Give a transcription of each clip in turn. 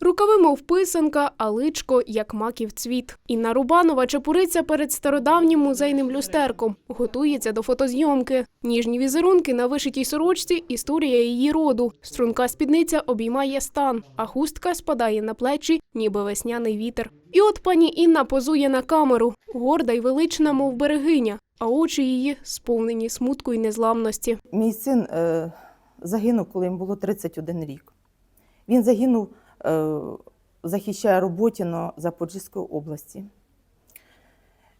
Рукави, мов писанка, а личко, як маків цвіт. Інна Рубанова чепуриться перед стародавнім музейним люстерком, готується до фотозйомки. Ніжні візерунки на вишитій сорочці – історія її роду. Струнка спідниця обіймає стан, а хустка спадає на плечі, ніби весняний вітер. І от пані Інна позує на камеру, горда й велична, мов берегиня, а очі її сповнені смутку й незламності. Мій син е, загинув, коли йому було 31 рік. Він загинув, захищає Роботіно Запорізької області.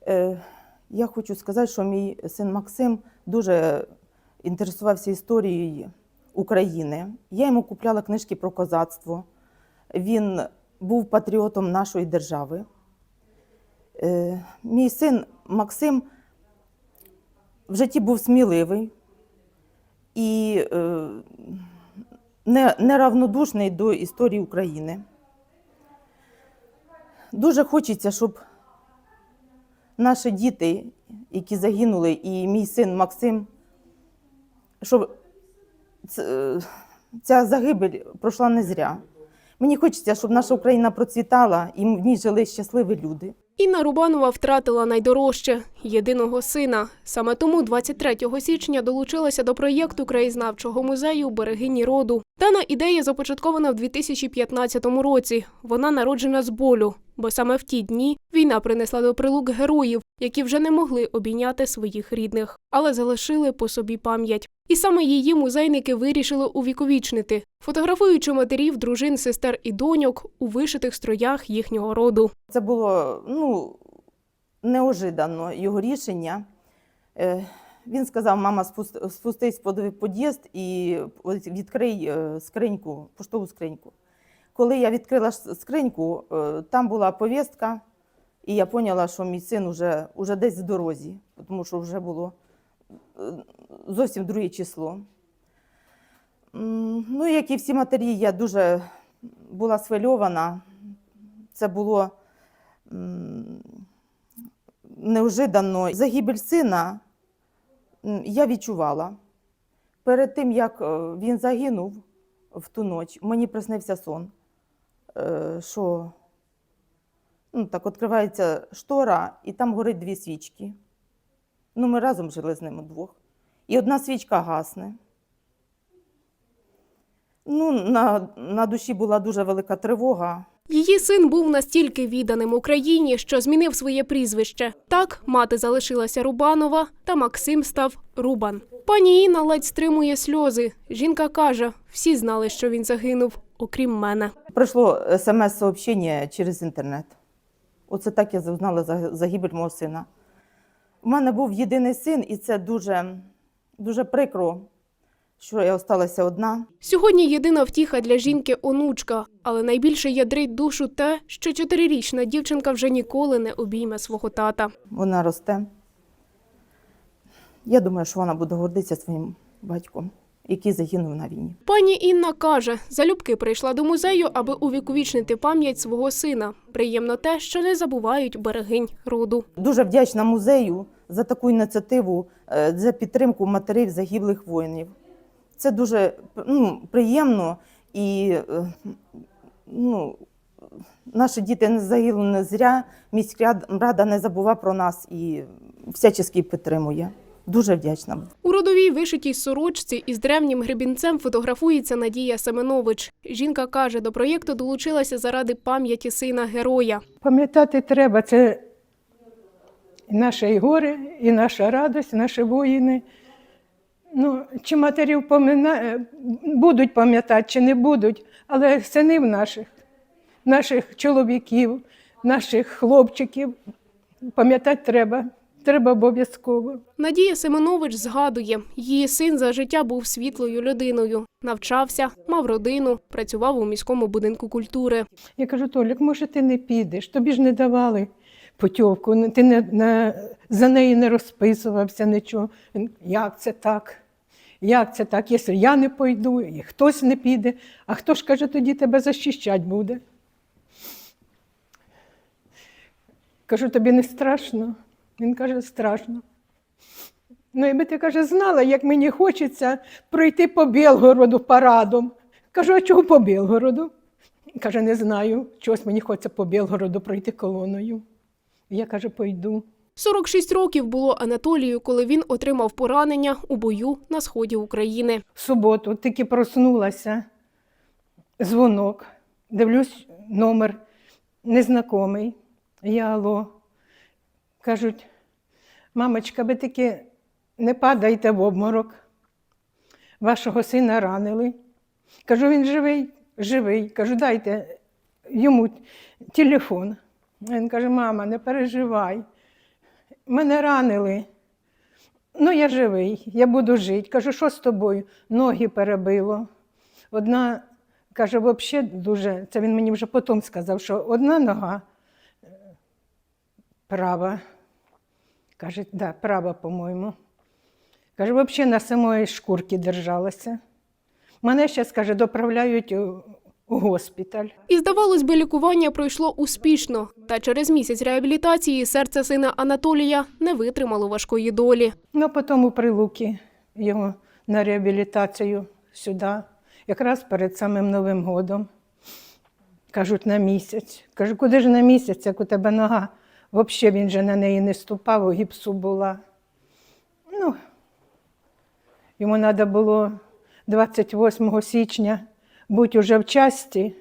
Е, я хочу сказати, що мій син Максим дуже інтересувався історією України. Я йому купляла книжки про козацтво. Він був патріотом нашої держави. Е, мій син Максим в житті був сміливий і е, неравнодушний до історії України. Дуже хочеться, щоб наші діти, які загинули, і мій син Максим, щоб ця загибель пройшла не зря. Мені хочеться, щоб наша Україна процвітала і в ній жили щасливі люди. Інна Рубанова втратила найдорожче – єдиного сина. Саме тому 23 січня долучилася до проєкту краєзнавчого музею «Берегині роду». Дана ідея започаткована в 2015 році. Вона народжена з болю, бо саме в ті дні війна принесла до прилук героїв, які вже не могли обійняти своїх рідних, але залишили по собі пам'ять. І саме її музейники вирішили увіковічнити, фотографуючи матерів, дружин, сестер і доньок у вишитих строях їхнього роду. Це було ну, неожиданно його рішення. Е, Він сказав: мама, спустись в під'їзд і відкрий е, скриньку, поштову скриньку. Коли я відкрила скриньку, е, там була повістка, і я поняла, що мій син уже, уже десь в дорозі, тому що вже було е, зовсім друге число. Ну, як і всі матері, я дуже була схвильована. Це було неожиданно. Загибель сина я відчувала. Перед тим, як е, він загинув в ту ніч, мені приснився сон, е, що ну, так відкривається штора, і там горить дві свічки. Ну, ми разом жили з ним удвох. І одна свічка гасне. Ну, на, на душі була дуже велика тривога. Її син був настільки відданим Україні, що змінив своє прізвище. Так, мати залишилася Рубанова, та Максим став Рубан. Пані Інна ледь стримує сльози. Жінка каже, всі знали, що він загинув, окрім мене. Прийшло смс-сообщення через інтернет. Оце так я узнала за загибель мого сина. У мене був єдиний син, і це дуже, дуже прикро, що я залишилася одна. Сьогодні єдина втіха для жінки онучка, але найбільше ядрить душу те, що чотирирічна дівчинка вже ніколи не обійме свого тата. Вона росте. Я думаю, що вона буде гордитися своїм батьком, який загинув на війні. Пані Інна каже, залюбки прийшла до музею, аби увіковічнити пам'ять свого сина. Приємно те, що не забувають берегинь роду. Дуже вдячна музею за таку ініціативу, е, за підтримку матерів загиблих воїнів. Це дуже ну, приємно і е, ну, наші діти не загинули не зря. Міська рада не забуває про нас і всячески підтримує. Дуже вдячна. У родовій вишитій сорочці із древнім гребінцем фотографується Надія Семенович. Жінка каже, до проєкту долучилася заради пам'яті сина героя. Пам'ятати треба, це і наше і горе, і наша радость, наші воїни. Ну, чи матерів помина... будуть пам'ятати, чи не будуть, але синів наших, наших чоловіків, наших хлопчиків пам'ятати треба. Треба обов'язково. Надія Семенович згадує, її син за життя був світлою людиною, навчався, мав родину, працював у міському будинку культури. Я кажу, Толік, може, ти не підеш, тобі ж не давали путівку, ти не, не, за неї не розписувався нічого. Як це так? Як це так? Якщо я не пойду, і хтось не піде, а хто ж каже, тоді тебе захищати буде? Кажу, тобі не страшно? Він каже, страшно. Ну, якби ти каже, знала, як мені хочеться пройти по Білгороду парадом. Кажу, а чого по Білгороду? Каже, не знаю, чогось мені хочеться по Білгороду пройти колоною. Я каже, пойду. 46 років було Анатолію, коли він отримав поранення у бою на сході України. В суботу тільки проснулася, дзвонок, дивлюсь, номер незнайомий. Я алло. Кажуть, мамочка, ви тільки не падайте в обморок. Вашого сина ранили. Кажу, він живий, живий. Кажу, дайте йому телефон. Він каже, мама, не переживай. Мене ранили. Ну, я живий, я буду жити. Кажу, що з тобою? Ноги перебило. Одна, каже, взагалі дуже, це він мені вже потім сказав, що одна нога права. Каже, да, права, по-моєму. Каже, взагалі на самої шкурки держалася. Мене зараз, каже, доправляють у, госпіталь. І здавалось би, лікування пройшло успішно. Та через місяць реабілітації серце сина Анатолія не витримало важкої долі. Ну, потім у Прилуки його на реабілітацію сюди, якраз перед самим Новим годом. Кажуть, на місяць. Кажу, куди ж на місяць, як у тебе нога? Взагалі він же на неї не ступав, у гіпсу була. Ну, йому треба було 28 січня бути уже в часті,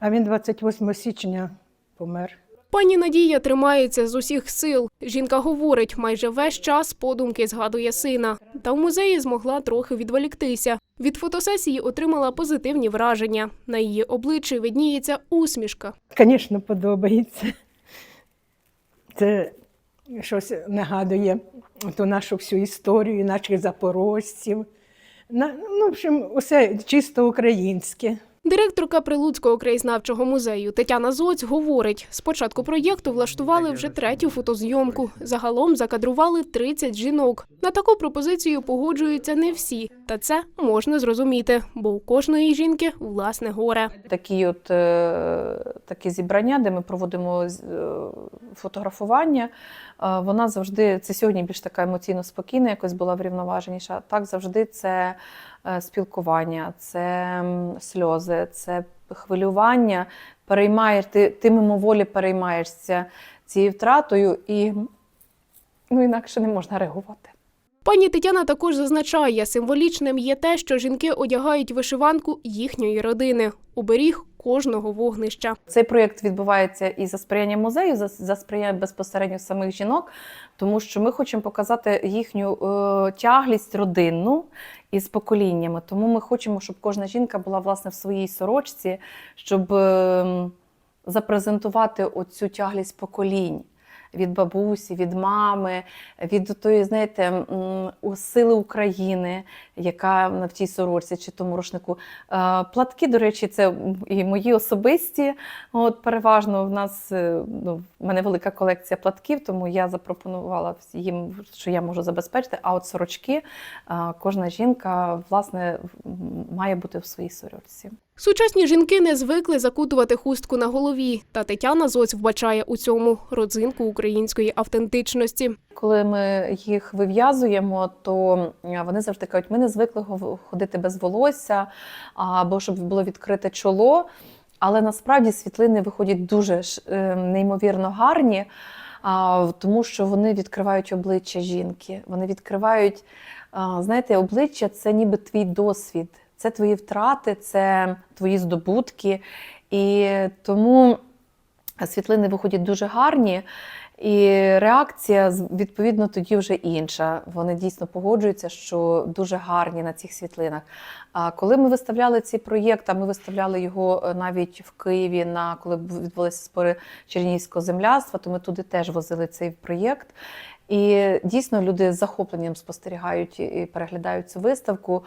а він 28 січня помер. Пані Надія тримається з усіх сил. Жінка говорить, майже весь час подумки згадує сина. Та в музеї змогла трохи відволіктися. Від фотосесії отримала позитивні враження. На її обличчі видніється усмішка. Звісно, подобається. Це щось нагадує ту нашу всю історію, наших запорожців. На- Ну, в общем, усе чисто українське. Директорка Прилуцького краєзнавчого музею Тетяна Зоць говорить, з початку проєкту влаштували вже третю фотозйомку. Загалом закадрували 30 жінок. На таку пропозицію погоджуються не всі, та це можна зрозуміти, бо у кожної жінки власне горе. такі от е, такі зібрання, де ми проводимо е, фотографування. е, Вона завжди це сьогодні більш така емоційно спокійна, якось була врівноваженіша. Так завжди це е, спілкування, це сльози, це хвилювання. Переймаєш ти, ти мимоволі переймаєшся цією втратою, і ну, інакше не можна реагувати. Пані Тетяна також зазначає, символічним є те, що жінки одягають вишиванку їхньої родини, оберіг кожного вогнища. Цей проєкт відбувається і за сприяння музею, за, за сприяння безпосередньо самих жінок, тому що ми хочемо показати їхню е, тяглість родинну із поколіннями. Тому ми хочемо, щоб кожна жінка була власне в своїй сорочці, щоб е, запрезентувати оцю тяглість поколінь. Від бабусі, від мами, від тої, знаєте, сили України, яка в тій сорочці чи тому рушнику. Е, Платки, до речі, це і мої особисті. От переважно в нас е, ну, в мене велика колекція платків, тому я запропонувала їм, що я можу забезпечити. А от сорочки е, кожна жінка власне має бути в своїй сорочці. Сучасні жінки не звикли закутувати хустку на голові, та Тетяна Зоць вбачає у цьому родзинку української автентичності. Коли ми їх вив'язуємо, то е, вони завжди кажуть, ми не звикли ходити без волосся або щоб було відкрите чоло. Але насправді світлини виходять дуже е, неймовірно гарні, тому що вони відкривають обличчя жінки. Вони відкривають, знаєте, обличчя це ніби твій досвід, це твої втрати, це твої здобутки. І тому світлини виходять дуже гарні. І реакція відповідно тоді вже інша. Вони дійсно погоджуються, що дуже гарні на цих світлинах. А коли ми виставляли цей проєкт, а ми виставляли його е, навіть в Києві, на коли відбулися спори Чернігівського земляцтва, то ми туди теж возили цей проєкт. І дійсно люди з захопленням спостерігають і переглядають цю виставку,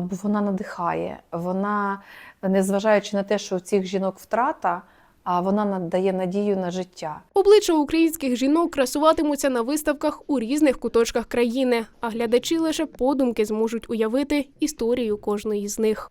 бо вона надихає. Вона, незважаючи на те, що у цих жінок втрата, а вона надає надію на життя. Обличчя українських жінок красуватимуться на виставках у різних куточках країни, а глядачі лише подумки зможуть уявити історію кожної з них.